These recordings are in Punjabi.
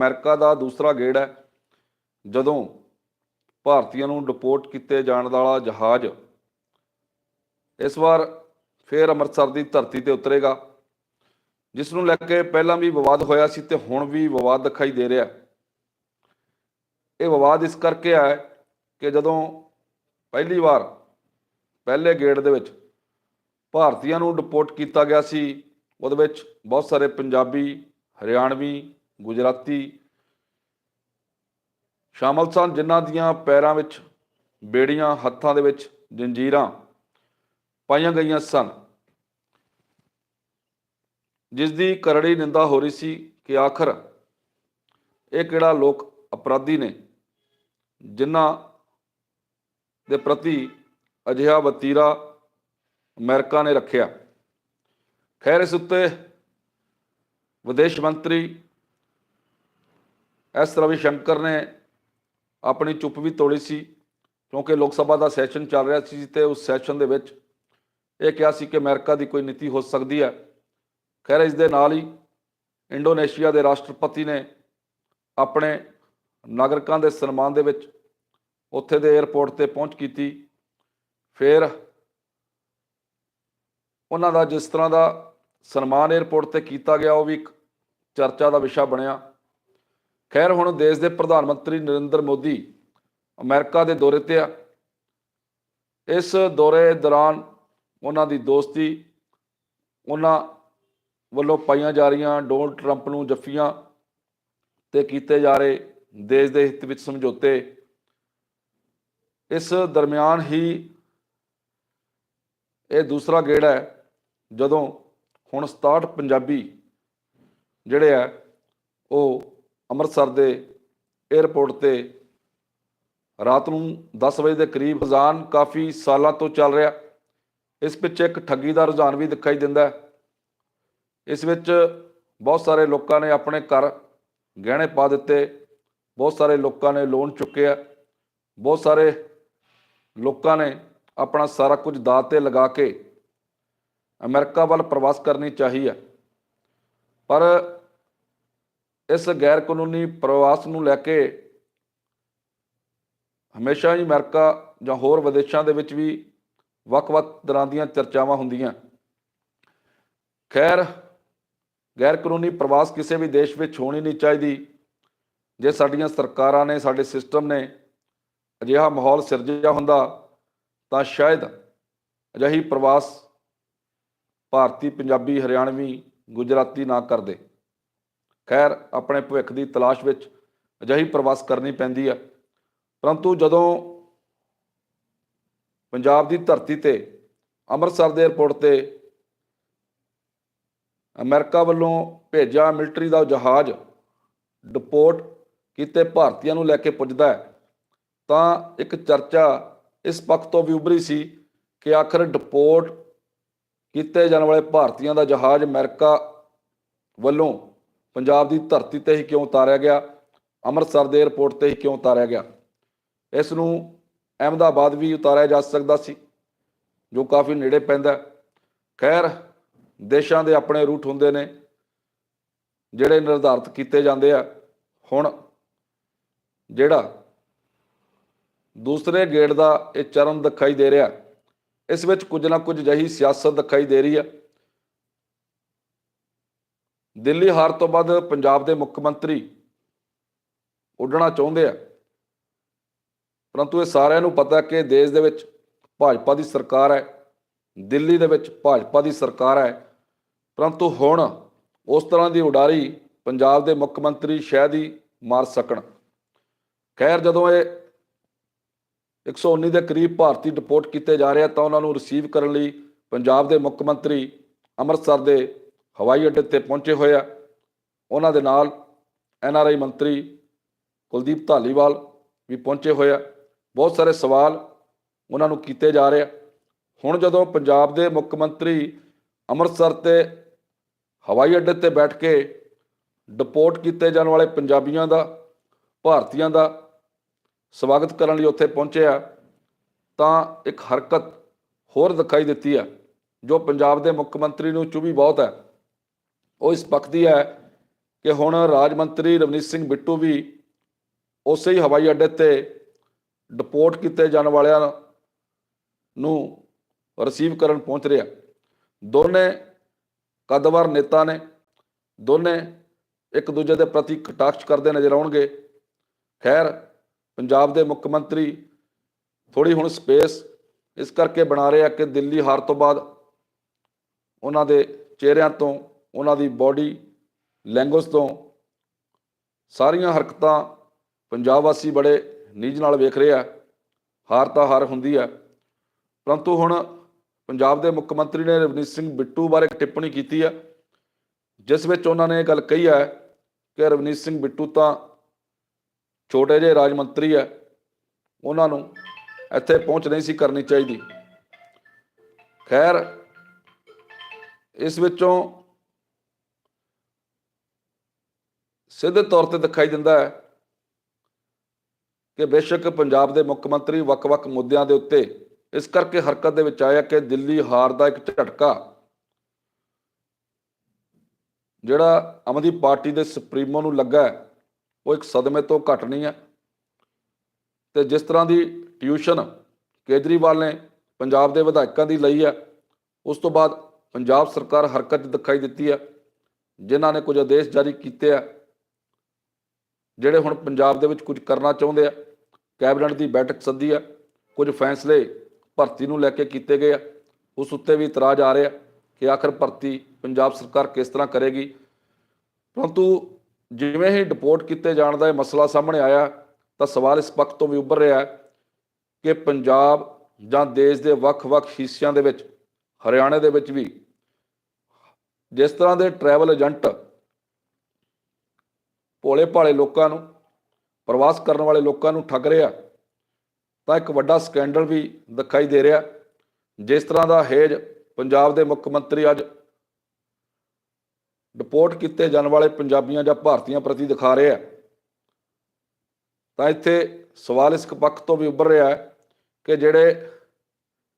ਅਮਰੀਕਾ ਦਾ ਦੂਸਰਾ ਗੇੜ ਹੈ। ਜਦੋਂ ਭਾਰਤੀਆਂ ਨੂੰ ਡਿਪੋਰਟ ਕੀਤੇ ਜਾਣ ਵਾਲਾ ਜਹਾਜ਼ ਇਸ ਵਾਰ ਫੇਰ ਅੰਮ੍ਰਿਤਸਰ ਦੀ ਧਰਤੀ ਤੇ ਉਤਰੇਗਾ ਜਿਸ ਨੂੰ ਲੈ ਕੇ ਪਹਿਲਾਂ ਵੀ ਵਿਵਾਦ ਹੋਇਆ ਸੀ ਤੇ ਹੁਣ ਵੀ ਵਿਵਾਦ ਦਿਖਾਈ ਦੇ ਰਿਹਾ। ਇਹ ਵਿਵਾਦ ਇਸ ਕਰਕੇ ਆਇਆ ਹੈ ਕਿ ਜਦੋਂ ਪਹਿਲੀ ਵਾਰ ਪਹਿਲੇ ਗੇੜ ਦੇ ਵਿੱਚ ਭਾਰਤੀਆਂ ਨੂੰ ਡਿਪੋਰਟ ਕੀਤਾ ਗਿਆ ਸੀ, ਉਹਦੇ ਵਿੱਚ ਬਹੁਤ ਸਾਰੇ ਪੰਜਾਬੀ, ਹਰਿਆਣਵੀ ਗੁਜਰਾਤੀ ਸ਼ਾਮਲ ਸਨ, ਜਿਨ੍ਹਾਂ ਦੀਆਂ ਪੈਰਾਂ ਵਿੱਚ, ਬੇੜੀਆਂ ਹੱਥਾਂ ਦੇ ਵਿੱਚ ਜੰਜੀਰਾਂ ਪਾਈਆਂ ਗਈਆਂ ਸਨ। ਜਿਸ ਦੀ ਕਰੜੀ ਨਿੰਦਾ ਹੋ ਰਹੀ ਸੀ ਕਿ ਆਖਰ ਇਹ ਕਿਹੜਾ ਲੋਕ ਅਪਰਾਧੀ ਨੇ, ਜਿਨ੍ਹਾਂ ਦੇ ਪ੍ਰਤੀ ਅਜਿਹਾ ਵਤੀਰਾ ਅਮਰੀਕਾ ਨੇ ਰੱਖਿਆ। ਖੈਰ, ਇਸ ਉੱਤੇ ਵਿਦੇਸ਼ ਮੰਤਰੀ ਐਸ ਰਵੀ ਸ਼ੰਕਰ ਨੇ ਆਪਣੀ ਚੁੱਪ ਵੀ ਤੋੜੀ ਸੀ, ਕਿਉਂਕਿ ਲੋਕ ਸਭਾ ਦਾ ਸੈਸ਼ਨ ਚੱਲ ਰਿਹਾ ਸੀ ਤੇ ਉਸ ਸੈਸ਼ਨ ਦੇ ਵਿੱਚ ਇਹ ਕਿਹਾ ਸੀ ਕਿ ਅਮਰੀਕਾ ਦੀ ਕੋਈ ਨੀਤੀ ਹੋ ਸਕਦੀ ਹੈ। ਖੈਰ, ਇਸ ਦੇ ਨਾਲ ਹੀ ਇੰਡੋਨੇਸ਼ੀਆ ਦੇ ਰਾਸ਼ਟਰਪਤੀ ਨੇ ਆਪਣੇ ਨਾਗਰਿਕਾਂ ਦੇ ਸਨਮਾਨ ਦੇ ਵਿੱਚ ਉੱਥੇ ਦੇ 에ਅਰਪੋਰਟ ਤੇ ਪਹੁੰਚ ਕੀਤੀ। ਫਿਰ ਉਹਨਾਂ ਦਾ ਜਿਸ ਤਰ੍ਹਾਂ ਦਾ ਸਨਮਾਨ 에ਅਰਪੋਰਟ ਤੇ ਕੀਤਾ ਗਿਆ, ਉਹ ਵੀ ਇੱਕ ਚਰਚਾ ਦਾ ਵਿਸ਼ਾ ਬਣਿਆ। ਖੈਰ, ਹੁਣ ਦੇਸ਼ ਦੇ ਪ੍ਰਧਾਨ ਮੰਤਰੀ ਨਰਿੰਦਰ ਮੋਦੀ ਅਮਰੀਕਾ ਦੇ ਦੌਰੇ ਤੇ ਆ। ਇਸ ਦੌਰੇ ਦੌਰਾਨ ਉਹਨਾਂ ਦੀ ਦੋਸਤੀ, ਉਹਨਾਂ ਵੱਲੋਂ ਪਾਈਆਂ ਜਾ ਰਹੀਆਂ ਡੋਨਲਡ ਟਰੰਪ ਨੂੰ ਜੱਫੀਆਂ ਤੇ ਕੀਤੇ ਜਾ ਰਹੇ ਦੇਸ਼ ਦੇ ਹਿੱਤ ਵਿੱਚ ਸਮਝੌਤੇ। ਇਸ ਦਰਮਿਆਨ ਹੀ ਇਹ ਦੂਸਰਾ ਗੇੜ ਹੈ, ਜਦੋਂ ਹੁਣ 67 ਪੰਜਾਬੀ ਜਿਹੜੇ ਆ, ਉਹ ਅੰਮ੍ਰਿਤਸਰ ਦੇ 에ਅਰਪੋਰਟ ਤੇ ਰਾਤ ਨੂੰ 10 ਵਜੇ ਦੇ ਕਰੀਬ ਰੁਝਾਨ ਕਾਫੀ ਸਾਲਾਂ ਤੋਂ ਚੱਲ ਰਿਹਾ। ਇਸ ਪਿੱਛੇ ਇੱਕ ਠੱਗੀ ਦਾ ਰੁਝਾਨ ਵੀ ਦਿਖਾਈ ਦਿੰਦਾ ਹੈ। ਇਸ ਵਿੱਚ ਬਹੁਤ ਸਾਰੇ ਲੋਕਾਂ ਨੇ ਆਪਣੇ ਘਰ ਗਹਿਣੇ ਪਾ ਦਿੱਤੇ, ਬਹੁਤ ਸਾਰੇ ਲੋਕਾਂ ਨੇ ਲੋਨ ਚੁੱਕਿਆ ਬਹੁਤ ਸਾਰੇ ਲੋਕਾਂ ਨੇ ਆਪਣਾ ਸਾਰਾ ਕੁਝ ਦਾਅ ਤੇ ਲਗਾ ਕੇ ਅਮਰੀਕਾ ਵੱਲ ਪ੍ਰਵਾਸ ਕਰਨੀ ਚਾਹੀ ਹੈ। ਪਰ ਇਸ ਗੈਰ ਕਾਨੂੰਨੀ ਪ੍ਰਵਾਸ ਨੂੰ ਲੈ ਕੇ ਹਮੇਸ਼ਾ ਹੀ ਅਮਰੀਕਾ ਜਾਂ ਹੋਰ ਵਿਦੇਸ਼ਾਂ ਦੇ ਵਿੱਚ ਵੀ ਵੱਖ-ਵੱਖ ਤਰ੍ਹਾਂ ਦੀਆਂ ਚਰਚਾਵਾਂ ਹੁੰਦੀਆਂ। ਖੈਰ ਗੈਰ ਕਾਨੂੰਨੀ ਪ੍ਰਵਾਸ ਕਿਸੇ ਵੀ ਦੇਸ਼ ਵਿੱਚ ਹੋਣੀ ਨਹੀਂ ਚਾਹੀਦੀ। ਜੇ ਸਾਡੀਆਂ ਸਰਕਾਰਾਂ ਨੇ, ਸਾਡੇ ਸਿਸਟਮ ਨੇ ਅਜਿਹਾ ਮਾਹੌਲ ਸਿਰਜਿਆ ਹੁੰਦਾ, ਤਾਂ ਸ਼ਾਇਦ ਅਜਿਹੀ ਪ੍ਰਵਾਸ ਭਾਰਤੀ, ਪੰਜਾਬੀ, ਹਰਿਆਣਵੀ, ਗੁਜਰਾਤੀ ਨਾ ਕਰਦੇ। ਖੈਰ, ਆਪਣੇ ਭਵਿੱਖ ਦੀ ਤਲਾਸ਼ ਵਿੱਚ ਅਜਿਹੀ ਪ੍ਰਵਾਸ ਕਰਨੀ ਪੈਂਦੀ ਹੈ ਪਰੰਤੂ ਜਦੋਂ ਪੰਜਾਬ ਦੀ ਧਰਤੀ ਤੇ, ਅੰਮ੍ਰਿਤਸਰ ਦੇ 에ਅਰਪੋਰਟ ਤੇ ਅਮਰੀਕਾ ਵੱਲੋਂ ਭੇਜਿਆ ਮਿਲਟਰੀ ਦਾ ਜਹਾਜ਼ ਡਿਪੋਰਟ ਕੀਤੇ ਭਾਰਤੀਆਂ ਨੂੰ ਲੈ ਕੇ ਪੁੱਜਦਾ ਹੈ, ਤਾਂ ਇੱਕ ਚਰਚਾ ਇਸ ਪੱਖ ਤੋਂ ਵੀ ਉਭਰੀ ਸੀ ਕਿ ਆਖਰ ਡਿਪੋਰਟ ਕੀਤੇ ਜਾਣ ਵਾਲੇ ਭਾਰਤੀਆਂ ਦਾ ਜਹਾਜ਼ ਅਮਰੀਕਾ ਵੱਲੋਂ ਪੰਜਾਬ ਦੀ ਧਰਤੀ ਤੇ ਹੀ ਕਿਉਂ ਉਤਾਰਿਆ ਗਿਆ? ਅੰਮ੍ਰਿਤਸਰ ਦੇ 에ਅਰਪੋਰਟ ਤੇ ਹੀ ਕਿਉਂ ਉਤਾਰਿਆ ਗਿਆ? ਇਸ ਨੂੰ ਅਹਿਮਦਾਬਾਦ ਵੀ ਉਤਾਰਿਆ ਜਾ ਸਕਦਾ ਸੀ, ਜੋ ਕਾਫੀ ਨੇੜੇ ਪੈਂਦਾ ਖੈਰ, ਦੇਸ਼ਾਂ ਦੇ ਆਪਣੇ ਰੂਟ ਹੁੰਦੇ ਨੇ, ਜਿਹੜੇ ਨਿਰਧਾਰਤ ਕੀਤੇ ਜਾਂਦੇ ਆ। ਹੁਣ ਜਿਹੜਾ ਦੂਸਰੇ ਗੇੜ ਦਾ ਇਹ ਚਰਨ ਦਿਖਾਈ ਦੇ ਰਿਹਾ, ਇਸ ਵਿੱਚ ਕੁਝ ਨਾ ਕੁਝ ਜਹੀ ਸਿਆਸਤ ਦਿਖਾਈ ਦੇ ਰਹੀ ਹੈ ਦਿੱਲੀ ਹਾਰ ਤੋਂ ਬਾਅਦ ਪੰਜਾਬ ਦੇ ਮੁੱਖ ਮੰਤਰੀ ਉੱਡਣਾ ਚਾਹੁੰਦੇ ਆ। ਪਰੰਤੂ ਇਹ ਸਾਰਿਆਂ ਨੂੰ ਪਤਾ ਕਿ ਦੇਸ਼ ਦੇ ਵਿੱਚ ਭਾਜਪਾ ਦੀ ਸਰਕਾਰ ਹੈ, ਦਿੱਲੀ ਦੇ ਵਿੱਚ ਭਾਜਪਾ ਦੀ ਸਰਕਾਰ ਹੈ। ਪਰੰਤੂ ਹੁਣ ਉਸ ਤਰ੍ਹਾਂ ਦੀ ਉਡਾਰੀ ਪੰਜਾਬ ਦੇ ਮੁੱਖ ਮੰਤਰੀ ਸ਼ਾਇਦ ਹੀ ਮਾਰ ਸਕਣ। ਖੈਰ, ਜਦੋਂ ਇਹ 119 ਦੇ ਕਰੀਬ ਭਾਰਤੀ ਡਿਪੋਰਟ ਕੀਤੇ ਜਾ ਰਹੇ ਆ, ਤਾਂ ਉਹਨਾਂ ਨੂੰ ਰਿਸੀਵ ਕਰਨ ਲਈ ਪੰਜਾਬ ਦੇ ਮੁੱਖ ਮੰਤਰੀ ਅੰਮ੍ਰਿਤਸਰ ਦੇ ਹਵਾਈ ਅੱਡੇ ਤੇ ਪਹੁੰਚੇ ਹੋਏ ਆ। ਉਹਨਾਂ ਦੇ ਨਾਲ ਐੱਨ ਆਰ ਆਈ ਮੰਤਰੀ ਕੁਲਦੀਪ ਧਾਲੀਵਾਲ ਵੀ ਪਹੁੰਚੇ ਹੋਏ ਆ। ਬਹੁਤ ਸਾਰੇ ਸਵਾਲ ਉਹਨਾਂ ਨੂੰ ਕੀਤੇ ਜਾ ਰਹੇ ਆ। ਹੁਣ ਜਦੋਂ ਪੰਜਾਬ ਦੇ ਮੁੱਖ ਮੰਤਰੀ ਅੰਮ੍ਰਿਤਸਰ ਤੇ ਹਵਾਈ ਅੱਡੇ ਤੇ ਬੈਠ ਕੇ ਡਿਪੋਰਟ ਕੀਤੇ ਜਾਣ ਵਾਲੇ ਪੰਜਾਬੀਆਂ ਦਾ, ਭਾਰਤੀਆਂ ਦਾ ਸਵਾਗਤ ਕਰਨ ਲਈ ਉੱਥੇ ਪਹੁੰਚਿਆ ਤਾਂ ਇੱਕ ਹਰਕਤ ਹੋਰ ਦਿਖਾਈ ਦਿੱਤੀ ਆ, ਜੋ ਪੰਜਾਬ ਦੇ ਮੁੱਖ ਮੰਤਰੀ ਨੂੰ ਚੁਭੀ ਬਹੁਤ ਹੈ ਉਹ ਇਸ ਪੱਖ ਦੀ ਹੈ ਕਿ ਹੁਣ ਰਾਜ ਮੰਤਰੀ ਰਵਨੀਤ ਸਿੰਘ ਬਿੱਟੂ ਵੀ ਉਸੇ ਹੀ ਹਵਾਈ ਅੱਡੇ ਤੇ ਡਿਪੋਰਟ ਕੀਤੇ ਜਾਣ ਵਾਲਿਆਂ ਨੂੰ ਰਿਸੀਵ ਕਰਨ ਪਹੁੰਚ ਰਿਹਾ। ਦੋਨੇ ਕਦਵਰ ਨੇਤਾ ਨੇ, ਦੋਨੇ ਇੱਕ ਦੂਜੇ ਦੇ ਪ੍ਰਤੀ ਕਟਾਕਸ਼ ਕਰਦੇ ਨਜ਼ਰ ਆਉਣਗੇ। ਖੈਰ, ਪੰਜਾਬ ਦੇ ਮੁੱਖ ਮੰਤਰੀ ਥੋੜੀ ਹੁਣ ਸਪੇਸ ਇਸ ਕਰਕੇ ਬਣਾ ਰਹੇ ਆ ਕਿ ਦਿੱਲੀ ਹਾਰ ਤੋਂ ਬਾਅਦ ਉਹਨਾਂ ਦੇ ਚਿਹਰਿਆਂ ਤੋਂ ਉਹਨਾਂ ਦੀ ਬਾਡੀ ਲੈਂਗੁਏਜ ਤੋਂ ਸਾਰੀਆਂ ਹਰਕਤਾਂ ਪੰਜਾਬ ਵਾਸੀ ਬੜੇ ਨੀਜ ਨਾਲ ਵੇਖ ਰਹੇ ਆ, ਹਾਰ ਤਾਂ ਹਾਰ ਹੁੰਦੀ ਆ। ਪਰੰਤੂ ਹੁਣ ਪੰਜਾਬ ਦੇ ਮੁੱਖ ਮੰਤਰੀ ਨੇ ਰਵਨੀਤ ਸਿੰਘ ਬਿੱਟੂ ਬਾਰੇ ਇੱਕ ਟਿੱਪਣੀ ਕੀਤੀ ਆ, ਜਿਸ ਵਿੱਚ ਉਹਨਾਂ ਨੇ ਇਹ ਗੱਲ ਕਹੀ ਹੈ ਕਿ ਰਵਨੀਤ ਸਿੰਘ ਬਿੱਟੂ ਤਾਂ ਛੋਟੇ ਜਿਹੇ ਰਾਜ ਮੰਤਰੀ ਆ, ਉਹਨਾਂ ਨੂੰ ਇੱਥੇ ਪਹੁੰਚ ਨਹੀਂ ਸੀ ਕਰਨੀ ਚਾਹੀਦੀ। ਖੈਰ, ਇਸ ਵਿੱਚੋਂ ਸਿੱਧੇ ਤੌਰ ਤੇ ਦਿਖਾਈ ਦਿੰਦਾ ਹੈ ਕਿ ਬੇਸ਼ੱਕ ਪੰਜਾਬ ਦੇ ਮੁੱਖ ਮੰਤਰੀ ਵੱਖ-ਵੱਖ ਮੁੱਦਿਆਂ ਦੇ ਉੱਤੇ ਇਸ ਕਰਕੇ ਹਰਕਤ ਦੇ ਵਿੱਚ ਆਇਆ ਕਿ ਦਿੱਲੀ ਹਾਰ ਦਾ ਇੱਕ ਝਟਕਾ, ਜਿਹੜਾ ਆਮ ਆਦਮੀ ਪਾਰਟੀ ਦੇ ਸੁਪਰੀਮੋ ਨੂੰ ਲੱਗਾ ਉਹ ਇੱਕ ਸਦਮੇ ਤੋਂ ਘੱਟ ਨਹੀਂ ਹੈ। ਤੇ ਜਿਸ ਤਰ੍ਹਾਂ ਦੀ ਟਿਊਸ਼ਨ ਕੇਜਰੀਵਾਲ ਨੇ ਪੰਜਾਬ ਦੇ ਵਿਧਾਇਕਾਂ ਦੀ ਲਈ ਹੈ, ਉਸ ਤੋਂ ਬਾਅਦ ਪੰਜਾਬ ਸਰਕਾਰ ਹਰਕਤ 'ਚ ਦਿਖਾਈ ਦਿੱਤੀ ਹੈ, ਜਿਨ੍ਹਾਂ ਨੇ ਕੁਝ ਆਦੇਸ਼ ਜਾਰੀ ਕੀਤੇ ਆ। ਜਿਹੜੇ ਹੁਣ ਪੰਜਾਬ ਦੇ ਵਿੱਚ ਕੁਝ ਕਰਨਾ ਚਾਹੁੰਦੇ ਆ, ਕੈਬਨਿਟ ਦੀ ਬੈਠਕ ਸੱਦੀ ਆ, ਕੁਝ ਫੈਸਲੇ ਭਰਤੀ ਨੂੰ ਲੈ ਕੇ ਕੀਤੇ ਗਏ ਆ, ਉਸ ਉੱਤੇ ਵੀ ਇਤਰਾਜ਼ ਆ ਰਿਹਾ ਕਿ ਆਖਰ ਭਰਤੀ ਪੰਜਾਬ ਸਰਕਾਰ ਕਿਸ ਤਰ੍ਹਾਂ ਕਰੇਗੀ। ਪਰੰਤੂ ਜਿਵੇਂ ਹੀ ਡਿਪੋਰਟ ਕੀਤੇ ਜਾਣ ਦਾ ਇਹ ਮਸਲਾ ਸਾਹਮਣੇ ਆਇਆ, ਤਾਂ ਸਵਾਲ ਇਸ ਪੱਖ ਤੋਂ ਵੀ ਉੱਭਰ ਰਿਹਾ ਕਿ ਪੰਜਾਬ ਜਾਂ ਦੇਸ਼ ਦੇ ਵੱਖ-ਵੱਖ ਹਿੱਸਿਆਂ ਦੇ ਵਿੱਚ, ਹਰਿਆਣੇ ਦੇ ਵਿੱਚ ਵੀ, ਜਿਸ ਤਰ੍ਹਾਂ ਦੇ ਟਰੈਵਲ ਏਜੰਟ ਭੋਲੇ ਭਾਲੇ ਲੋਕਾਂ ਨੂੰ, ਪ੍ਰਵਾਸ ਕਰਨ ਵਾਲੇ ਲੋਕਾਂ ਨੂੰ ਠੱਗ ਰਿਹਾ। ਤਾਂ ਇੱਕ ਵੱਡਾ ਸਕੈਂਡਲ ਵੀ ਦਿਖਾਈ ਦੇ ਰਿਹਾ। ਜਿਸ ਤਰ੍ਹਾਂ ਦਾ ਹੇਜ ਪੰਜਾਬ ਦੇ ਮੁੱਖ ਮੰਤਰੀ ਅੱਜ ਡਿਪੋਰਟ ਕੀਤੇ ਜਾਣ ਵਾਲੇ ਪੰਜਾਬੀਆਂ ਜਾਂ ਭਾਰਤੀਆਂ ਪ੍ਰਤੀ ਦਿਖਾ ਰਿਹਾ ਤਾਂ ਇੱਥੇ ਸਵਾਲ ਇਸ ਪੱਖ ਤੋਂ ਵੀ ਉੱਭਰ ਰਿਹਾ ਹੈ ਕਿ ਜਿਹੜੇ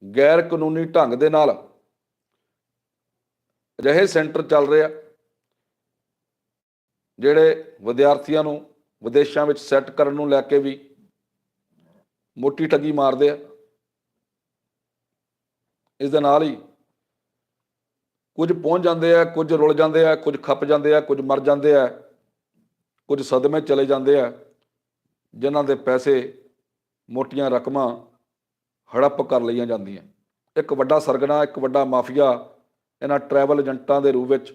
ਗੈਰ ਕਾਨੂੰਨੀ ਢੰਗ ਦੇ ਨਾਲ ਅਜਿਹੇ ਸੈਂਟਰ ਚੱਲ ਰਿਹਾ ਜਿਹੜੇ ਵਿਦਿਆਰਥੀਆਂ ਨੂੰ ਵਿਦੇਸ਼ਾਂ ਵਿੱਚ ਸੈੱਟ ਕਰਨ ਨੂੰ ਲੈ ਕੇ ਵੀ ਮੋਟੀ ਠੱਗੀ ਮਾਰਦੇ ਆ, ਇਸ ਦੇ ਨਾਲ ਹੀ ਕੁਝ ਪਹੁੰਚ ਜਾਂਦੇ ਆ, ਕੁਝ ਰੁਲ ਜਾਂਦੇ ਆ, ਕੁਝ ਖੱਪ ਜਾਂਦੇ ਆ, ਕੁਝ ਮਰ ਜਾਂਦੇ ਆ, ਕੁਝ ਸਦਮੇ ਚਲੇ ਜਾਂਦੇ ਆ, ਜਿਨ੍ਹਾਂ ਦੇ ਪੈਸੇ ਮੋਟੀਆਂ ਰਕਮਾਂ ਹੜੱਪ ਕਰ ਲਈਆਂ ਜਾਂਦੀਆਂ। ਇੱਕ ਵੱਡਾ ਸਰਗਣਾ, ਇੱਕ ਵੱਡਾ ਮਾਫੀਆ ਇਹਨਾਂ ਟਰੈਵਲ ਏਜੰਟਾਂ ਦੇ ਰੂਪ ਵਿੱਚ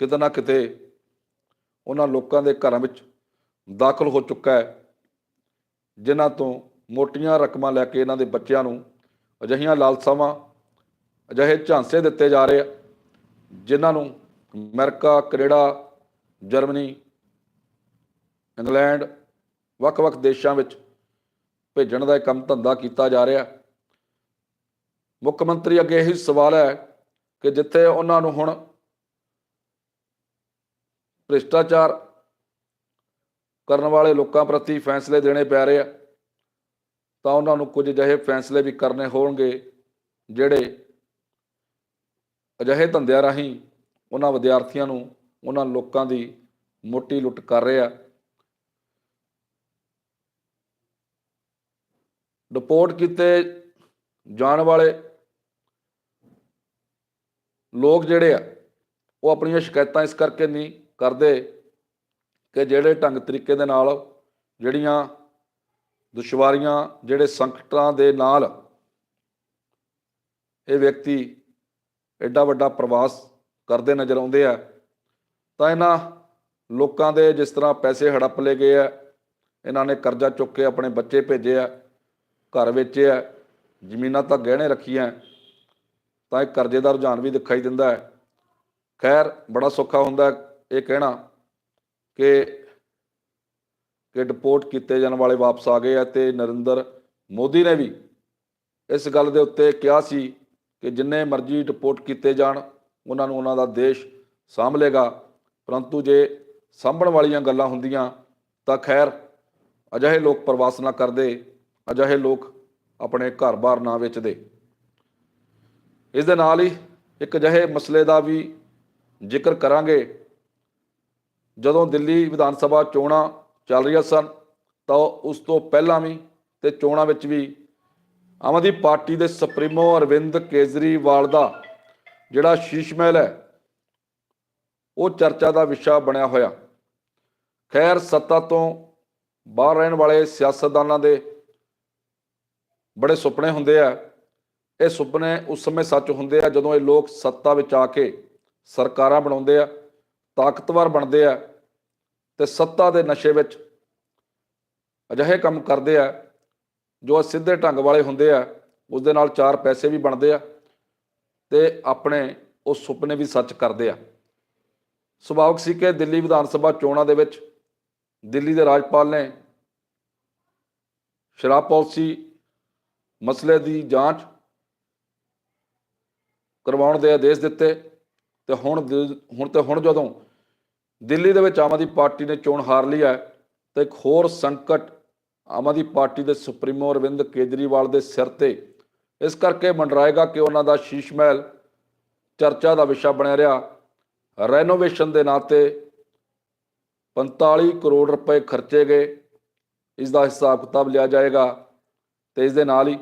ਕਿਤੇ ਨਾ ਕਿਤੇ ਉਹਨਾਂ ਲੋਕਾਂ ਦੇ ਘਰਾਂ ਵਿੱਚ ਦਾਖਲ ਹੋ ਚੁੱਕਾ ਹੈ, ਜਿਨ੍ਹਾਂ ਤੋਂ ਮੋਟੀਆਂ ਰਕਮਾਂ ਲੈ ਕੇ ਇਹਨਾਂ ਦੇ ਬੱਚਿਆਂ ਨੂੰ ਅਜਿਹੀਆਂ ਲਾਲਸਾਵਾਂ, ਅਜਿਹੇ ਝਾਂਸੇ ਦਿੱਤੇ ਜਾ ਰਹੇ ਆ, ਜਿਨ੍ਹਾਂ ਨੂੰ ਅਮਰੀਕਾ, ਕੈਨੇਡਾ, ਜਰਮਨੀ, ਇੰਗਲੈਂਡ, ਵੱਖ-ਵੱਖ ਦੇਸ਼ਾਂ ਵਿੱਚ ਭੇਜਣ ਦਾ ਇਹ ਕੰਮ ਧੰਦਾ ਕੀਤਾ ਜਾ ਰਿਹਾ। ਮੁੱਖ ਮੰਤਰੀ ਅੱਗੇ ਇਹੀ ਸਵਾਲ ਹੈ ਕਿ ਜਿੱਥੇ ਉਹਨਾਂ ਨੂੰ ਹੁਣ ਭ੍ਰਿਸ਼ਟਾਚਾਰ ਕਰਨ ਵਾਲੇ ਲੋਕਾਂ ਪ੍ਰਤੀ ਫੈਸਲੇ ਦੇਣੇ ਪੈ ਰਹੇ ਆ, ਤਾਂ ਉਹਨਾਂ ਨੂੰ ਕੁਝ ਅਜਿਹੇ ਫੈਸਲੇ ਵੀ ਕਰਨੇ ਹੋਣਗੇ, ਜਿਹੜੇ ਅਜਿਹੇ ਧੰਦਿਆਂ ਰਾਹੀਂ ਉਹਨਾਂ ਵਿਦਿਆਰਥੀਆਂ ਨੂੰ, ਉਹਨਾਂ ਲੋਕਾਂ ਦੀ ਮੋਟੀ ਲੁੱਟ ਕਰ ਰਹੇ ਆ। ਡਿਪੋਰਟ ਕੀਤੇ ਜਾਣ ਵਾਲੇ ਲੋਕ ਜਿਹੜੇ ਆ, ਉਹ ਆਪਣੀਆਂ ਸ਼ਿਕਾਇਤਾਂ ਇਸ ਕਰਕੇ ਨਹੀਂ ਕਰਦੇ ਕਿ ਜਿਹੜੇ ਢੰਗ ਤਰੀਕੇ ਦੇ ਨਾਲ ਜਿਹੜੀਆਂ ਦੁਸ਼ਵਾਰੀਆਂ, ਜਿਹੜੇ ਸੰਕਟਾਂ ਦੇ ਨਾਲ ਇਹ ਵਿਅਕਤੀ ਐਡਾ ਵੱਡਾ ਪ੍ਰਵਾਸ ਕਰਦੇ ਨਜ਼ਰ ਆਉਂਦੇ ਆ, ਤਾਂ ਇਹਨਾਂ ਲੋਕਾਂ ਦੇ ਜਿਸ ਤਰ੍ਹਾਂ ਪੈਸੇ ਹੜੱਪ ਲਏ ਗਏ ਆ, ਇਹਨਾਂ ਨੇ ਕਰਜ਼ਾ ਚੁੱਕ ਕੇ ਆਪਣੇ ਬੱਚੇ ਭੇਜੇ ਆ, ਘਰ ਵੇਚੇ ਆ, ਜ਼ਮੀਨਾਂ ਤਾਂ ਗਹਿਣੇ ਰੱਖੀਆਂ, ਤਾਂ ਇਹ ਕਰਜ਼ੇ ਦਾ ਰੁਝਾਨ ਵੀ ਦਿਖਾਈ ਦਿੰਦਾ ਹੈ। ਖੈਰ, ਬੜਾ ਸੌਖਾ ਹੁੰਦਾ ਇਹ ਕਹਿਣਾ ਕਿ ਕਿ ਡਿਪੋਰਟ ਕੀਤੇ ਜਾਣ ਵਾਲੇ ਵਾਪਸ ਆ ਗਏ ਆ ਤੇ ਨਰਿੰਦਰ ਮੋਦੀ ਨੇ ਵੀ ਇਸ ਗੱਲ ਦੇ ਉੱਤੇ ਕਿਹਾ ਸੀ ਕਿ ਜਿੰਨੇ ਮਰਜ਼ੀ ਡਿਪੋਰਟ ਕੀਤੇ ਜਾਣ, ਉਹਨਾਂ ਨੂੰ ਉਹਨਾਂ ਦਾ ਦੇਸ਼ ਸਾਂਭ ਲੇਗਾ ਪਰੰਤੂ ਜੇ ਸਾਂਭਣ ਵਾਲੀਆਂ ਗੱਲਾਂ ਹੁੰਦੀਆਂ ਤਾਂ ਖੈਰ, ਅਜਿਹੇ ਲੋਕ ਪ੍ਰਵਾਸ ਨਾ ਕਰਦੇ, ਅਜਿਹੇ ਲੋਕ ਆਪਣੇ ਘਰ-ਬਾਰ ਨਾ ਵੇਚਦੇ। ਇਸ ਦੇ ਨਾਲ ਹੀ ਇੱਕ ਅਜਿਹੇ ਮਸਲੇ ਦਾ ਵੀ ਜ਼ਿਕਰ ਕਰਾਂਗੇ ਜਦੋਂ ਦਿੱਲੀ ਵਿਧਾਨ ਸਭਾ ਚੋਣਾਂ ਚੱਲ ਰਹੀਆਂ ਸਨ, ਤਾਂ ਉਸ ਤੋਂ ਪਹਿਲਾਂ ਵੀ ਤੇ ਚੋਣਾਂ ਵਿੱਚ ਵੀ ਆਮ ਆਦਮੀ ਪਾਰਟੀ ਦੇ ਸੁਪਰੀਮੋ ਅਰਵਿੰਦ ਕੇਜਰੀਵਾਲ ਦਾ ਜਿਹੜਾ ਸ਼ੀਸ਼ ਮਹਿਲ ਹੈ, ਉਹ ਚਰਚਾ ਦਾ ਵਿਸ਼ਾ ਬਣਿਆ ਹੋਇਆ। ਖੈਰ, ਸੱਤਾ ਤੋਂ ਬਾਹਰ ਰਹਿਣ ਵਾਲੇ ਸਿਆਸਤਦਾਨਾਂ ਦੇ ਬੜੇ ਸੁਪਨੇ ਹੁੰਦੇ ਆ। ਇਹ ਸੁਪਨੇ ਉਸ ਸਮੇਂ ਸੱਚ ਹੁੰਦੇ ਆ ਜਦੋਂ ਇਹ ਲੋਕ ਸੱਤਾ ਵਿੱਚ ਆ ਕੇ ਸਰਕਾਰਾਂ ਬਣਾਉਂਦੇ ਆ। ਤਾਕਤਵਰ ਬਣਦੇ ਆ ਤੇ ਸੱਤਾ ਦੇ ਨਸ਼ੇ ਵਿੱਚ ਅਜਿਹੇ ਕੰਮ ਕਰਦੇ ਆ ਜੋ ਸਿੱਧੇ ਢੰਗ ਵਾਲੇ ਹੁੰਦੇ ਆ ਉਸ ਦੇ ਨਾਲ ਚਾਰ ਪੈਸੇ ਵੀ ਬਣਦੇ ਆ ਤੇ ਆਪਣੇ ਉਹ ਸੁਪਨੇ ਵੀ ਸੱਚ ਕਰਦੇ ਆ। ਸੁਭਾਵਕ ਸੀ ਕਿ ਦਿੱਲੀ ਵਿਧਾਨ ਸਭਾ ਚੋਣਾਂ ਦੇ ਵਿੱਚ ਦਿੱਲੀ ਦੇ ਰਾਜਪਾਲ ਨੇ ਸ਼ਰਾਬ ਪਾਲਿਸੀ ਮਸਲੇ ਦੀ ਜਾਂਚ ਕਰਵਾਉਣ ਦੇ ਆਦੇਸ਼ ਦਿੱਤੇ ਤੇ ਹੁਣ ਹੁਣ ਤੇ ਹੁਣ ਜਦੋਂ ਦਿੱਲੀ ਦੇ ਵਿੱਚ ਆਮ ਆਦਮੀ ਪਾਰਟੀ ਨੇ ਚੋਣ ਹਾਰ ਲਈ ਹੈ ਤੇ ਇੱਕ ਹੋਰ ਸੰਕਟ ਆਮ ਆਦਮੀ ਪਾਰਟੀ ਦੇ ਸੁਪਰੀਮੋ ਅਰਵਿੰਦ ਕੇਜਰੀਵਾਲ ਦੇ ਸਿਰ ਤੇ। ਇਸ ਕਰਕੇ ਮੰਡਰਾਏਗਾ ਕਿ ਉਹਨਾਂ ਦਾ ਸ਼ੀਸ਼ ਮਹਿਲ ਚਰਚਾ ਦਾ ਵਿਸ਼ਾ ਬਣਿਆ ਰਿਹਾ। ਰੈਨੋਵੇਸ਼ਨ ਦੇ ਨਾਂ ਤੇ 45 ਕਰੋੜ ਰੁਪਏ ਖਰਚੇ ਗਏ। ਇਸ ਦਾ ਹਿਸਾਬ ਕਿਤਾਬ ਲਿਆ ਜਾਏਗਾ ਤੇ ਇਸ ਦੇ ਨਾਲ ਹੀ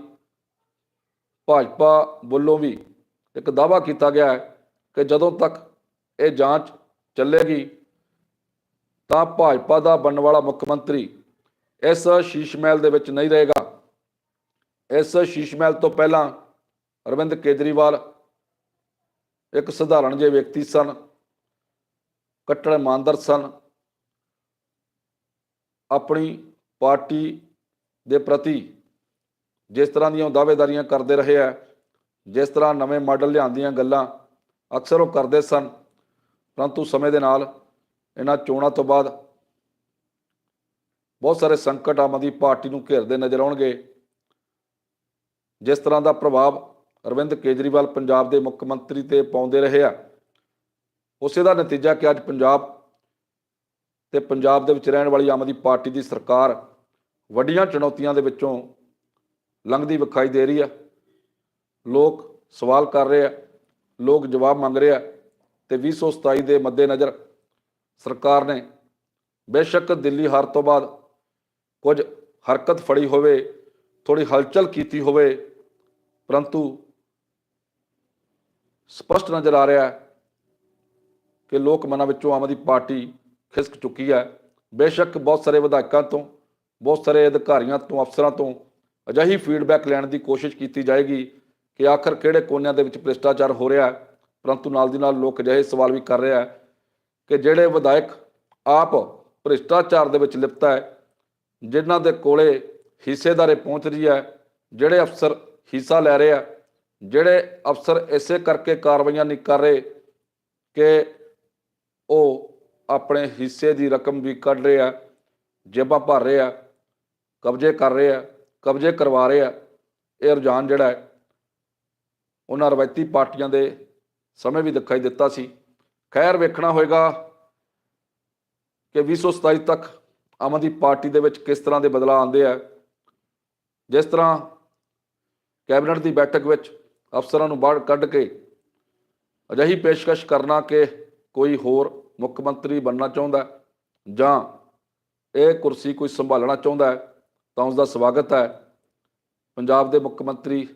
ਭਾਜਪਾ ਵੱਲੋਂ ਵੀ ਇੱਕ ਦਾਅਵਾ ਕੀਤਾ ਗਿਆ ਹੈ ਕਿ ਜਦੋਂ ਤੱਕ ਇਹ ਜਾਂਚ ਚੱਲੇਗੀ ਤਾਂ ਭਾਜਪਾ ਦਾ ਬਣਨ ਵਾਲਾ ਮੁੱਖ ਮੰਤਰੀ ਇਸ ਸ਼ੀਸ਼ ਮਹਿਲ ਦੇ ਵਿੱਚ ਨਹੀਂ ਰਹੇਗਾ। ਇਸ ਸ਼ੀਸ਼ ਮਹਿਲ ਤੋਂ ਪਹਿਲਾਂ ਅਰਵਿੰਦ ਕੇਜਰੀਵਾਲ ਇੱਕ ਸਧਾਰਨ ਜਿਹੇ ਵਿਅਕਤੀ ਸਨ, ਕੱਟੜ ਇਮਾਨਦਾਰ ਸਨ। ਆਪਣੀ ਪਾਰਟੀ ਦੇ ਪ੍ਰਤੀ ਜਿਸ ਤਰ੍ਹਾਂ ਦੀਆਂ ਦਾਅਵੇਦਾਰੀਆਂ ਕਰਦੇ ਰਹੇ ਆ, ਜਿਸ ਤਰ੍ਹਾਂ ਨਵੇਂ ਮਾਡਲ ਲਿਆਂਦੀਆਂ ਗੱਲਾਂ ਅਕਸਰ ਉਹ ਕਰਦੇ ਸਨ, ਪਰੰਤੂ ਸਮੇਂ ਦੇ ਨਾਲ ਇਹਨਾਂ ਚੋਣਾਂ ਤੋਂ ਬਾਅਦ ਬਹੁਤ ਸਾਰੇ ਸੰਕਟ ਆਮ ਆਦਮੀ ਪਾਰਟੀ ਨੂੰ ਘੇਰਦੇ ਨਜ਼ਰ ਆਉਣਗੇ। ਜਿਸ ਤਰ੍ਹਾਂ ਦਾ ਪ੍ਰਭਾਵ ਅਰਵਿੰਦ ਕੇਜਰੀਵਾਲ ਪੰਜਾਬ ਦੇ ਮੁੱਖ ਮੰਤਰੀ ਤੇ ਪਾਉਂਦੇ ਰਹੇ ਆ, ਉਸੇ ਦਾ ਨਤੀਜਾ ਕਿ ਅੱਜ ਪੰਜਾਬ ਤੇ ਪੰਜਾਬ ਦੇ ਵਿੱਚ ਰਹਿਣ ਵਾਲੀ ਆਮ ਆਦਮੀ ਪਾਰਟੀ ਦੀ ਸਰਕਾਰ ਵੱਡੀਆਂ ਚੁਣੌਤੀਆਂ ਦੇ ਵਿੱਚੋਂ ਲੰਘਦੀ ਵਿਖਾਈ ਦੇ ਰਹੀ ਆ। ਲੋਕ ਸਵਾਲ ਕਰ ਰਹੇ ਆ, ਲੋਕ ਜਵਾਬ ਮੰਗ ਰਹੇ ਆ ਤੇ 2027 ਦੇ ਮੱਦੇਨਜ਼ਰ ਸਰਕਾਰ ਨੇ ਬੇਸ਼ੱਕ ਦਿੱਲੀ ਹਾਰ ਤੋਂ ਬਾਅਦ ਕੁਝ ਹਰਕਤ ਫੜੀ ਹੋਵੇ ਥੋੜੀ ਹਲਚਲ ਕੀਤੀ ਹੋਵੇ, ਪਰੰਤੂ ਸਪਸ਼ਟ ਨਜ਼ਰ ਆ ਰਿਹਾ ਹੈ ਕਿ ਲੋਕ ਮਨਾਂ ਵਿੱਚੋਂ ਆਮ ਆਦਮੀ ਪਾਰਟੀ ਖਿਸਕ ਚੁੱਕੀ ਹੈ। ਬੇਸ਼ੱਕ ਬਹੁਤ ਸਾਰੇ ਵਿਧਾਇਕਾਂ ਤੋਂ, ਬਹੁਤ ਸਾਰੇ ਅਧਿਕਾਰੀਆਂ ਤੋਂ, ਅਫਸਰਾਂ ਤੋਂ ਅਜਿਹੀ ਫੀਡਬੈਕ ਲੈਣ ਦੀ ਕੋਸ਼ਿਸ਼ ਕੀਤੀ ਜਾਏਗੀ ਕਿ ਆਖਰ ਕਿਹੜੇ ਕੋਨਿਆਂ ਦੇ ਵਿੱਚ ਭ੍ਰਿਸ਼ਟਾਚਾਰ ਹੋ ਰਿਹਾ ਹੈ। ਪਰੰਤੂ ਨਾਲ ਦੀ ਨਾਲ ਲੋਕ ਅਜਿਹੇ ਸਵਾਲ ਵੀ ਕਰ ਰਿਹਾ ਹੈ ਕਿ ਜਿਹੜੇ ਵਿਧਾਇਕ ਆਪ ਭ੍ਰਿਸ਼ਟਾਚਾਰ ਦੇ ਵਿੱਚ ਲਿਪਤ ਹੈ, ਜਿਨ੍ਹਾਂ ਦੇ ਕੋਲੇ ਹਿੱਸੇਦਾਰੇ ਪਹੁੰਚ ਰਹੀ ਹੈ, ਜਿਹੜੇ ਅਫਸਰ ਹਿੱਸਾ ਲੈ ਰਹੇ ਆ, ਜਿਹੜੇ ਅਫਸਰ ਇਸੇ ਕਰਕੇ ਕਾਰਵਾਈਆਂ ਨਹੀਂ ਕਰ ਰਹੇ ਕਿ ਉਹ ਆਪਣੇ ਹਿੱਸੇ ਦੀ ਰਕਮ ਵੀ ਕੱਢ ਰਹੇ ਆ, ਜੇਬਾਂ ਭਰ ਰਹੇ ਆ, ਕਬਜ਼ੇ ਕਰ ਰਹੇ ਆ, ਕਬਜ਼ੇ ਕਰਵਾ ਰਹੇ ਆ। ਇਹ ਰੁਝਾਨ ਜਿਹੜਾ ਹੈ, ਉਹਨਾਂ ਰਵਾਇਤੀ ਪਾਰਟੀਆਂ ਦੇ ਸਮੇਂ ਵੀ ਦਿਖਾਈ ਦਿੱਤਾ ਸੀ। ਖੈਰ ਵੇਖਣਾ ਹੋਏਗਾ ਕਿ 2027 ਤੱਕ ਆਮ ਆਦਮੀ ਪਾਰਟੀ ਦੇ ਵਿੱਚ ਕਿਸ ਤਰ੍ਹਾਂ ਦੇ ਬਦਲਾਅ ਆਉਂਦੇ ਆ। ਜਿਸ ਤਰ੍ਹਾਂ ਕੈਬਨਿਟ ਦੀ ਬੈਠਕ ਵਿੱਚ ਅਫਸਰਾਂ ਨੂੰ ਬਾਹਰ ਕੱਢ ਕੇ ਅਜਿਹੀ ਪੇਸ਼ਕਸ਼ ਕਰਨਾ ਕਿ ਕੋਈ ਹੋਰ ਮੁੱਖ ਮੰਤਰੀ ਬਣਨਾ ਚਾਹੁੰਦਾ ਜਾਂ ਇਹ ਕੁਰਸੀ ਕੋਈ ਸੰਭਾਲਣਾ ਚਾਹੁੰਦਾ ਹੈ, ਤਾਂ ਉਸ ਦਾ ਸਵਾਗਤ ਹੈ। ਪੰਜਾਬ ਦੇ ਮੁੱਖ ਮੰਤਰੀ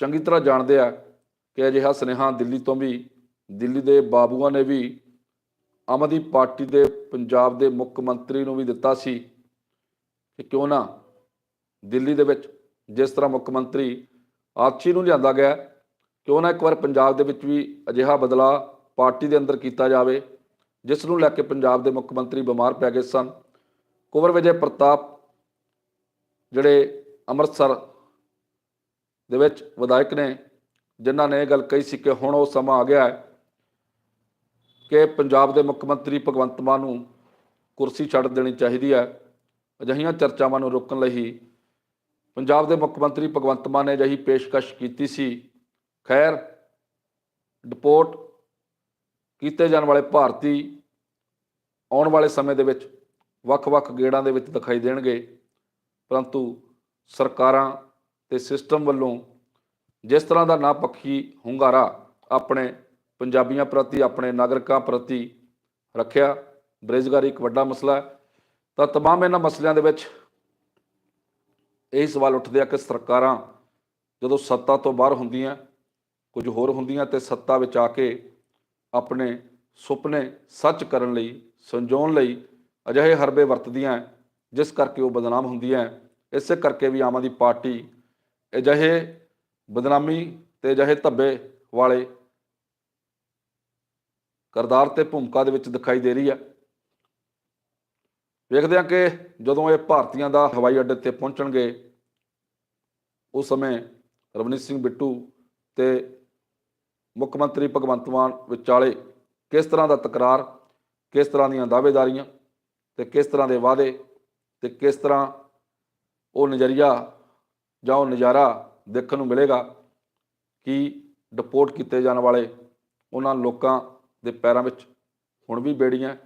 ਚੰਗੀ ਤਰ੍ਹਾਂ ਜਾਣਦੇ ਆ ਕਿ ਅਜਿਹਾ ਸੁਨੇਹਾ ਦਿੱਲੀ ਤੋਂ ਵੀ ਦਿੱਲੀ ਦੇ ਬਾਬੂਆਂ ਨੇ ਵੀ ਆਮ ਆਦਮੀ ਪਾਰਟੀ ਦੇ ਪੰਜਾਬ ਦੇ ਮੁੱਖ ਮੰਤਰੀ ਨੂੰ ਵੀ ਦਿੱਤਾ ਸੀ ਕਿ ਕਿਉਂ ਨਾ ਦਿੱਲੀ ਦੇ ਵਿੱਚ ਜਿਸ ਤਰ੍ਹਾਂ ਮੁੱਖ ਮੰਤਰੀ ਆਛੀ ਨੂੰ ਲਿਆਂਦਾ ਗਿਆ, ਕਿਉਂ ਨਾ ਇੱਕ ਵਾਰ ਪੰਜਾਬ ਦੇ ਵਿੱਚ ਵੀ ਅਜਿਹਾ ਬਦਲਾਅ ਪਾਰਟੀ ਦੇ ਅੰਦਰ ਕੀਤਾ ਜਾਵੇ, ਜਿਸ ਨੂੰ ਲੈ ਕੇ ਪੰਜਾਬ ਦੇ ਮੁੱਖ ਮੰਤਰੀ ਬਿਮਾਰ ਪੈ ਗਏ ਸਨ। ਕੁਵਰ ਵਿਜੇ ਪ੍ਰਤਾਪ ਜਿਹੜੇ ਅੰਮ੍ਰਿਤਸਰ ਦੇ ਵਿੱਚ ਵਿਧਾਇਕ ਨੇ, ਜਿਨ੍ਹਾਂ ਨੇ ਇਹ ਗੱਲ ਕਹੀ ਸੀ ਕਿ ਹੁਣ ਉਹ ਸਮਾਂ ਆ ਗਿਆ ਹੈ ਕਿ ਪੰਜਾਬ ਦੇ ਮੁੱਖ ਮੰਤਰੀ ਭਗਵੰਤ ਮਾਨ ਨੂੰ ਕੁਰਸੀ ਛੱਡ ਦੇਣੀ ਚਾਹੀਦੀ ਹੈ। ਅਜਿਹੀਆਂ ਚਰਚਾਵਾਂ ਨੂੰ ਰੋਕਣ ਲਈ ਪੰਜਾਬ ਦੇ ਮੁੱਖ ਮੰਤਰੀ ਭਗਵੰਤ ਮਾਨ ਨੇ ਅਜਿਹੀ ਪੇਸ਼ਕਸ਼ ਕੀਤੀ ਸੀ। ਖੈਰ, ਡਿਪੋਰਟ ਕੀਤੇ ਜਾਣ ਵਾਲੇ ਭਾਰਤੀ ਆਉਣ ਵਾਲੇ ਸਮੇਂ ਦੇ ਵਿੱਚ ਵੱਖ-ਵੱਖ ਗੇੜਾਂ ਦੇ ਵਿੱਚ ਦਿਖਾਈ ਦੇਣਗੇ। ਪਰੰਤੂ ਸਰਕਾਰਾਂ ਤੇ ਸਿਸਟਮ ਵੱਲੋਂ ਜਿਸ ਤਰ੍ਹਾਂ ਦਾ ਨਾ ਪੱਖੀ ਹੁੰਗਾਰਾ ਆਪਣੇ ਪੰਜਾਬੀਆਂ ਪ੍ਰਤੀ, ਆਪਣੇ ਨਾਗਰਿਕਾਂ ਪ੍ਰਤੀ ਰੱਖਿਆ ਬੇਰੁਜ਼ਗਾਰੀ ਇੱਕ ਵੱਡਾ ਮਸਲਾ ਹੈ ਤਾਂ ਤਮਾਮ ਇਹਨਾਂ ਮਸਲਿਆਂ ਦੇ ਵਿੱਚ ਇਹ ਸਵਾਲ ਉੱਠਦੇ ਆ ਕਿ ਸਰਕਾਰਾਂ ਜਦੋਂ ਸੱਤਾ ਤੋਂ ਬਾਹਰ ਹੁੰਦੀਆਂ, ਕੁਝ ਹੋਰ ਹੁੰਦੀਆਂ ਤੇ ਸੱਤਾ ਵਿੱਚ ਆ ਕੇ ਆਪਣੇ ਸੁਪਨੇ ਸੱਚ ਕਰਨ ਲਈ, ਸੰਜੋਣ ਲਈ ਅਜਿਹੇ ਹਰਬੇ ਵਰਤਦੀਆਂ ਜਿਸ ਕਰਕੇ ਉਹ ਬਦਨਾਮ ਹੁੰਦੀਆਂ ਹੈ। ਇਸੇ ਕਰਕੇ ਵੀ ਆਮ ਆਦਮੀ ਪਾਰਟੀ ਅਜਿਹੇ ਬਦਨਾਮੀ ਤੇ ਅਜਿਹੇ ਧੱਬੇ ਵਾਲੇ ਕਰਦਾਰ ਤੇ ਭੂਮਿਕਾ ਦੇ ਵਿੱਚ ਦਿਖਾਈ ਦੇ ਰਹੀ ਹੈ ਵੇਖਦੇ ਹਾਂ ਕਿ ਜਦੋਂ ਇਹ ਭਾਰਤੀਆਂ ਦਾ ਹਵਾਈ ਅੱਡੇ ਤੇ ਪਹੁੰਚਣਗੇ, ਉਸ ਸਮੇਂ ਰਵਨੀਤ ਸਿੰਘ ਬਿੱਟੂ ਤੇ ਮੁੱਖ ਮੰਤਰੀ ਭਗਵੰਤ ਮਾਨ ਵਿਚਾਲੇ ਕਿਸ ਤਰ੍ਹਾਂ ਦਾ ਤਕਰਾਰ, ਕਿਸ ਤਰ੍ਹਾਂ ਦੀਆਂ ਦਾਅਵੇਦਾਰੀਆਂ ਤੇ ਕਿਸ ਤਰ੍ਹਾਂ ਦੇ ਵਾਅਦੇ ਤੇ ਕਿਸ ਤਰ੍ਹਾਂ ਉਹ ਨਜ਼ਰੀਆ ਜਾਂ ਉਹ ਨਜ਼ਾਰਾ ਦੇਖਣ ਨੂੰ ਮਿਲੇਗਾ, ਕਿ ਡਿਪੋਰਟ ਕੀਤੇ ਜਾਣ ਵਾਲੇ ਉਹਨਾਂ ਲੋਕਾਂ ਦੇ ਪੈਰਾਂ ਵਿੱਚ ਹੁਣ ਵੀ ਬੇੜੀਆਂ,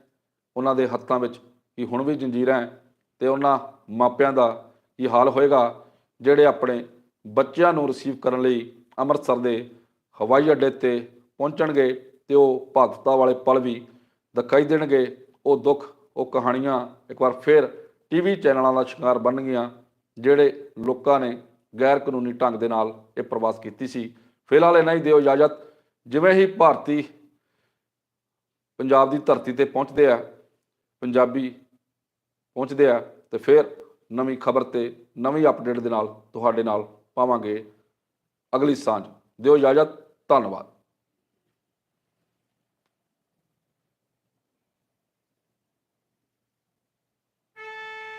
ਉਹਨਾਂ ਦੇ ਹੱਥਾਂ ਵਿੱਚ ਕਿ ਹੁਣ ਵੀ ਜੰਜੀਰਾਂ ਹੈ ਤੇ ਉਹਨਾਂ ਮਾਪਿਆਂ ਦਾ ਕੀ ਹਾਲ ਹੋਏਗਾ, ਜਿਹੜੇ ਆਪਣੇ ਬੱਚਿਆਂ ਨੂੰ ਰਿਸੀਵ ਕਰਨ ਲਈ ਅੰਮ੍ਰਿਤਸਰ ਦੇ ਹਵਾਈ ਅੱਡੇ ਤੇ ਪਹੁੰਚਣਗੇ ਤੇ ਉਹ ਭਾਵੁਕਤਾ ਵਾਲੇ ਪਲ ਵੀ ਦਿਖਾਈ ਦੇਣਗੇ। ਉਹ ਦੁੱਖ, ਉਹ ਕਹਾਣੀਆਂ ਇੱਕ ਵਾਰ ਫੇਰ ਟੀਵੀ ਚੈਨਲਾਂ ਦਾ ਸ਼ਿਕਾਰ ਬਣਨਗੀਆਂ, ਜਿਹੜੇ ਲੋਕਾਂ ਨੇ ਗੈਰ ਕਾਨੂੰਨੀ ਢੰਗ ਦੇ ਨਾਲ ਇਹ ਪ੍ਰਵਾਸ ਕੀਤੀ ਸੀ। ਫਿਲਹਾਲ ਇਹਨਾਂ ਹੀ ਦਿਓ ਇਜਾਜ਼ਤ। ਜਿਵੇਂ ਹੀ ਭਾਰਤੀ ਪੰਜਾਬ ਦੀ ਧਰਤੀ ਤੇ ਪਹੁੰਚਦੇ ਆ, ਪੰਜਾਬੀ ਪਹੁੰਚਦੇ ਆ ਤੇ ਫਿਰ ਨਵੀਂ ਖਬਰ ਤੇ ਨਵੀਂ ਅਪਡੇਟ ਦੇ ਨਾਲ ਤੁਹਾਡੇ ਨਾਲ ਪਾਵਾਂਗੇ ਅਗਲੀ ਸਾਂਝ। ਦਿਓ ਇਜਾਜ਼ਤ, ਧੰਨਵਾਦ।